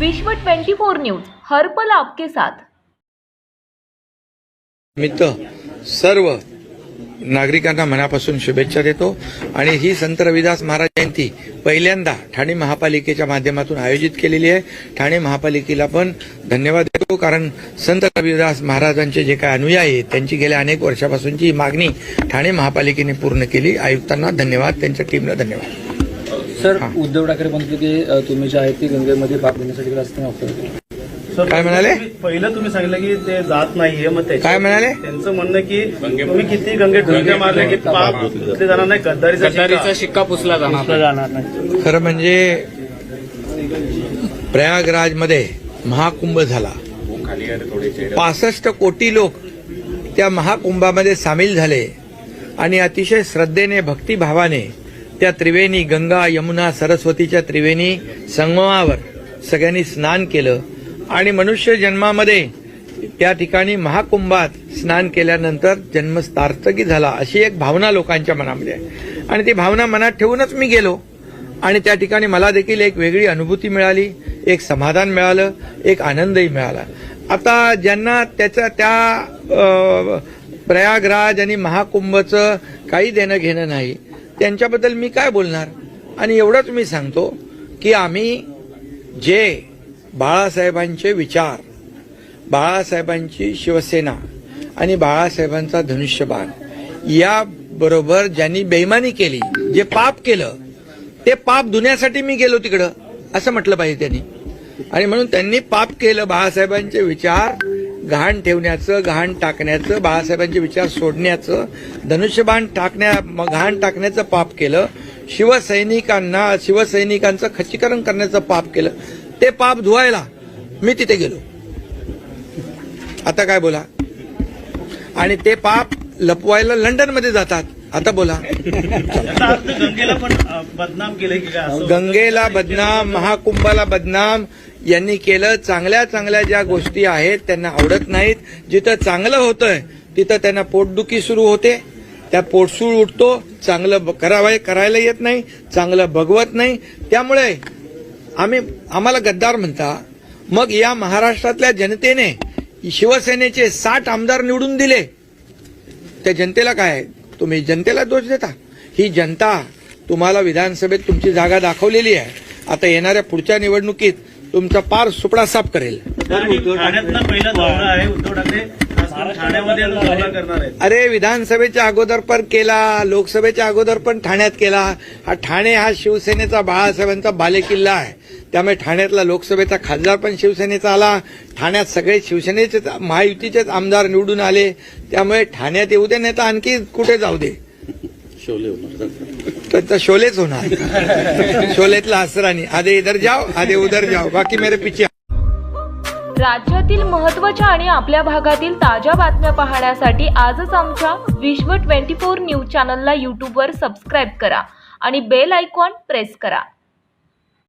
विश्व 24 न्यूज हर्पल आपके साथ. मित्र सर्व नागरिकांना मनापासून शुभेच्छा देतो. आणि ही संत रविदास महाराज जयंती पहिल्यांदा ठाणे महापालिकेच्या माध्यमातून आयोजित केलेली आहे. ठाणे महापालिकेला पण धन्यवाद देतो कारण संत रविदास महाराजांचे जे काय अनुयायी आहेत त्यांची गेल्या अनेक वर्षापासूनची मागणी ठाणे महापालिकेने पूर्ण केली. आयुक्तांना धन्यवाद त्यांच्या टीमला धन्यवाद. सर. उद्धव ठाकरे म्हणत की तुम्ही जे आहे ती गंगेमध्ये भाग घेण्यासाठी रस्ते नव्हतं सर, काय म्हणाले? पहिलं तुम्ही सांगितलं की ते जात नाहीये मग काय म्हणाले? त्यांचं म्हणणं की तुम्ही किती गंगेत डुंक्या मारले की पाप धुतले जाणार नाही गद्दारीचा गद्दारीचा शिक्का पुसला जाणार जाणार नाही खरं म्हणजे प्रयागराजमध्ये महाकुंभ झाला पासष्ट कोटी लोक त्या महाकुंभामध्ये सामील झाले आणि अतिशय श्रद्धेने भक्तिभावाने त्या त्रिवेणी गंगा यमुना सरस्वतीच्या त्रिवेणी संगमावर सगळ्यांनी स्नान केलं. आणि मनुष्य जन्मामध्ये त्या ठिकाणी महाकुंभात स्नान केल्यानंतर जन्म सार्थकी झाला अशी एक भावना लोकांच्या मनामध्ये आहे. आणि ती भावना मनात ठेवूनच मी गेलो. आणि त्या ठिकाणी मला देखील एक वेगळी अनुभूती मिळाली एक समाधान मिळालं एक आनंदही मिळाला. आता ज्यांना त्याचा त्या प्रयागराज आणि महाकुंभचं काही देणं घेणं नाही त्यांच्याबद्दल मी काय बोलणार? आणि एवढंच मी सांगतो की आम्ही जे बाळासाहेबांचे विचार बाळासाहेबांची शिवसेना आणि बाळासाहेबांचा धनुष्यबाण याबरोबर ज्यांनी बेईमानी केली जे पाप केलं ते पाप धुण्यासाठी मी गेलो तिकडं असं म्हटलं पाहिजे त्यांनी. आणि म्हणून त्यांनी पाप केलं बाळासाहेबांचे विचार घाण ठेवण्याचं घाण टाकण्याचं बाळासाहेबांचे विचार सोडण्याचं धनुष्यबाण टाकण्या घाण टाकण्याचं पाप केलं शिवसैनिकांना शिवसैनिकांचं खच्चीकरण करण्याचं पाप केलं ते पाप धुवायला मी तिथे गेलो. आता काय बोला? आणि ते पाप लपवायला लंडनमध्ये जातात. आता बोला. गंगेला पण बदनाम केलंय की काय असं गंगेला बदनाम महाकुंभाला बदनाम यांनी केलं. चांगल्या चांगल्या ज्या गोष्टी आहेत त्यांना आवडत नाहीत. जिथं चांगलं होतंय तिथं त्यांना पोटदुखी सुरू होते. त्या पोटसूळ उठतो. चांगलं करावं करायला येत नाही. चांगलं बघवत नाही. त्यामुळे आम्ही आम्हाला गद्दार म्हणता मग या महाराष्ट्रातल्या जनतेने शिवसेनेचे साठ आमदार निवडून दिले. त्या जनतेला काय आहे? तुम्ही जनतेला दोष देता. ही जनता तुम्हाला विधानसभेत तुमची जागा दाखवलेली आहे. आता येणाऱ्या पुढच्या निवडणुकीत तुमचा पार सुपडा साफ करेल आणि ठाण्यातला पहिला दौरा आहे. उद्धव ठाकरे खास करून ठाण्यामध्ये आता दौरा करणार आहेत. अरे विधानसभेच्या अगोदर पण केला लोकसभेच्या अगोदर पण ठाण्यात केला. हा ठाणे हा शिवसेनेचा बाळासाहेबांचा बालेकिल्ला आहे. त्यामुळे ठाण्यातला लोकसभेचा खासदार पण शिवसेनेचा आला. ठाण्यात सगळे शिवसेनेचे महायुतीचेच आमदार निवडून आले. त्यामुळे ठाण्यात येऊ दे नाही तर आणखी कुठे जाऊ दे. तर तर शोलेच होणार. शोलेतला असरानी आधे इधर जाओ आधे उधर जाओ. बाकी मेरे पीछे राज्यातील महत्त्वाच्या आणि आपल्या भागातील ताज्या बातम्या पाहण्यासाठी आजच आमच्या विश्व 24 न्यूज चॅनलला यूट्यूबवर सबस्क्राईब करा आणि बेल आयकॉन प्रेस करा.